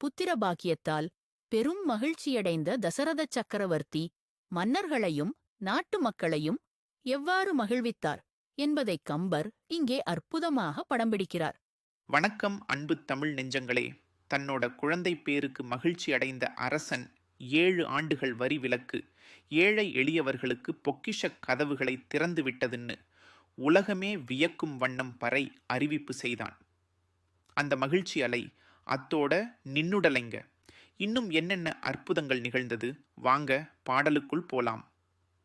புத்திர பாக்கியத்தால் பெரும் மகிழ்ச்சியடைந்த தசரத சக்கரவர்த்தி மன்னர்களையும் நாட்டு மக்களையும் எவ்வாறு மகிழ்வித்தார் என்பதை கம்பர் இங்கே அற்புதமாக படம் பிடிக்கிறார். வணக்கம் அன்பு தமிழ் நெஞ்சங்களே. தன்னோட குழந்தை பேருக்கு மகிழ்ச்சி அடைந்த அரசன் ஏழு ஆண்டுகள் வரி விலக்கு ஏழை எளியவர்களுக்கு பொக்கிஷ கதவுகளை திறந்து விட்டதுன்னு உலகமே வியக்கும் வண்ணம் பறை அறிவிப்பு செய்தான். அந்த மகிழ்ச்சி அலை அத்தோட நின்னுடலைங்க. இன்னும் என்னென்ன அற்புதங்கள் நிகழ்ந்தது? வாங்க பாடலுக்குள் போலாம்.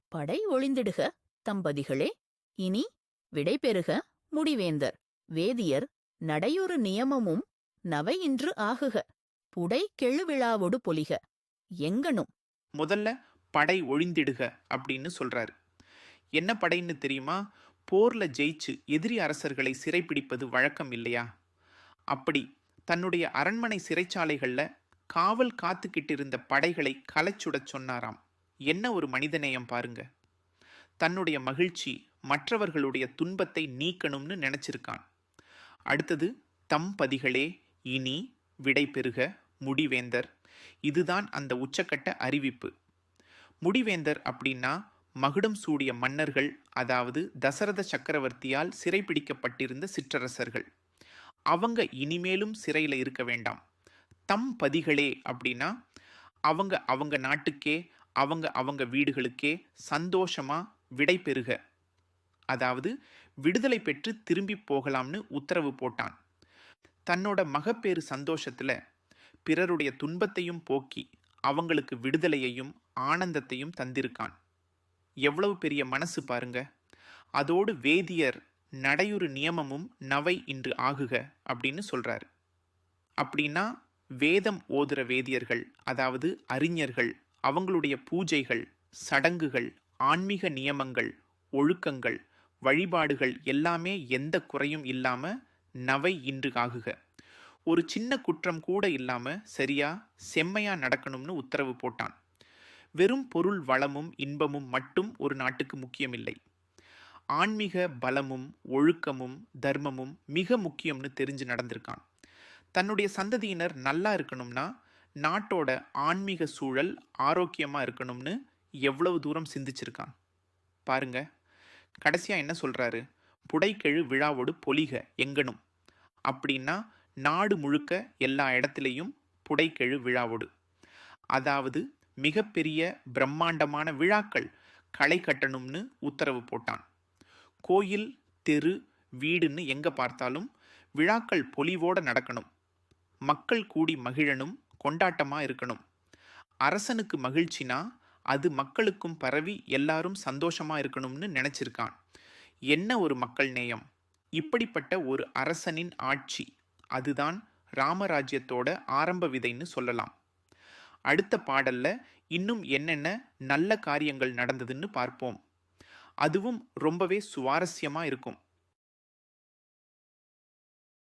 படை ஒளிந்திடுக தம்பதிகளே. இனி விடை பெறுக முடிவேந்தர். வேதியர் நடையொரு நியமமும் நவை இன்று ஆகுக. புடை கெழுவிழாவொடு பொலிக. எங்கனும் முதல்ல படை ஒழிந்திடுக அப்படின்னு சொல்றாரு. என்ன படைன்னு தெரியுமா? போர்ல ஜெயிச்சு எதிரி அரசர்களை சிறைப்பிடிப்பது வழக்கம் இல்லையா? அப்படி தன்னுடைய அரண்மனை சிறைச்சாலைகளில் காவல் காத்துக்கிட்டு இருந்த படைகளை கலைச்சுடச் சொன்னாராம். என்ன ஒரு மனிதநேயம் பாருங்க. தன்னுடைய மகிழ்ச்சி மற்றவர்களுடைய துன்பத்தை நீக்கணும்னு நினைச்சிருக்கான். அடுத்தது தம்பதிகளே இனி விடை பெறுக முடிவேந்தர். இதுதான் அந்த உச்சக்கட்ட அறிவிப்பு. முடிவேந்தர் அப்படின்னா மகுடம் சூடிய மன்னர்கள் அதாவது தசரத சக்கரவர்த்தியால் சிறைப்பிடிக்கப்பட்டிருந்த சிற்றரசர்கள். அவங்க இனிமேலும் சிறையில் இருக்க வேண்டாம். தம் பதிகளே அப்படின்னா அவங்க அவங்க நாட்டுக்கே அவங்க அவங்க வீடுகளுக்கே சந்தோஷமாக விடை பெறுக. அதாவது விடுதலை பெற்று திரும்பி போகலாம்னு உத்தரவு போட்டான். தன்னோட மகப்பேறு சந்தோஷத்தில் பிறருடைய துன்பத்தையும் போக்கி அவங்களுக்கு விடுதலையையும் ஆனந்தத்தையும் தந்திருக்கான். எவ்வளவு பெரிய மனசு பாருங்க. அதோடு வேதியர் நடையுறு நியமமும் நவை இன்று ஆகுக அப்படின்னு சொல்கிறார் அப்படின்னா வேதம் ஓதுற வேதியர்கள் அதாவது அறிஞர்கள் அவங்களுடைய பூஜைகள் சடங்குகள் ஆன்மீக நியமங்கள் ஒழுக்கங்கள் வழிபாடுகள் எல்லாமே எந்த குறையும் இல்லாமல் நவை இன்று ஆகுக. ஒரு சின்ன குற்றம் கூட இல்லாமல் சரியா செம்மையாக நடக்கணும்னு உத்தரவு போட்டான். வெறும் பொருள் வளமும் இன்பமும் மட்டும் ஒரு நாட்டுக்கு முக்கியமில்லை. ஆன்மீக பலமும் ஒழுக்கமும் தர்மமும் மிக முக்கியம்னு தெரிஞ்சு நடந்திருக்கான். தன்னுடைய சந்ததியினர் நல்லா இருக்கணும்னா நாட்டோட ஆன்மீக சூழல் ஆரோக்கியமாக இருக்கணும்னு எவ்வளவு தூரம் சிந்திச்சிருக்கான். பாருங்க கடைசியாக என்ன சொல்கிறாரு புடைக்கெழு விழாவோடு பொலிக எங்கனும் அப்படின்னா நாடு முழுக்க எல்லா இடத்துலையும் புடைக்கெழு விழாவோடு. அதாவது மிகப்பெரிய பிரம்மாண்டமான விழாக்கள் களை கட்டணும்னு உத்தரவு போட்டான். கோயில் தெரு வீடுன்னு எங்கே பார்த்தாலும் விழாக்கள் பொலிவோட நடக்கணும். மக்கள் கூடி மகிழனும் கொண்டாட்டமாக இருக்கணும். அரசனுக்கு மகிழ்ச்சினா அது மக்களுக்கும் பரவி எல்லாரும் சந்தோஷமாக இருக்கணும்னு நினச்சிருக்கான். என்ன ஒரு மக்கள் நேயம்? இப்படிப்பட்ட ஒரு அரசனின் ஆட்சி. அதுதான் ராமராஜ்யத்தோட ஆரம்ப விதைன்னு சொல்லலாம். அடுத்த பாடல்ல இன்னும் என்னென்ன நல்ல காரியங்கள் நடந்ததுன்னு பார்ப்போம். அதுவும் ரொம்பவே சுவாரஸ்யமாக இருக்கும்.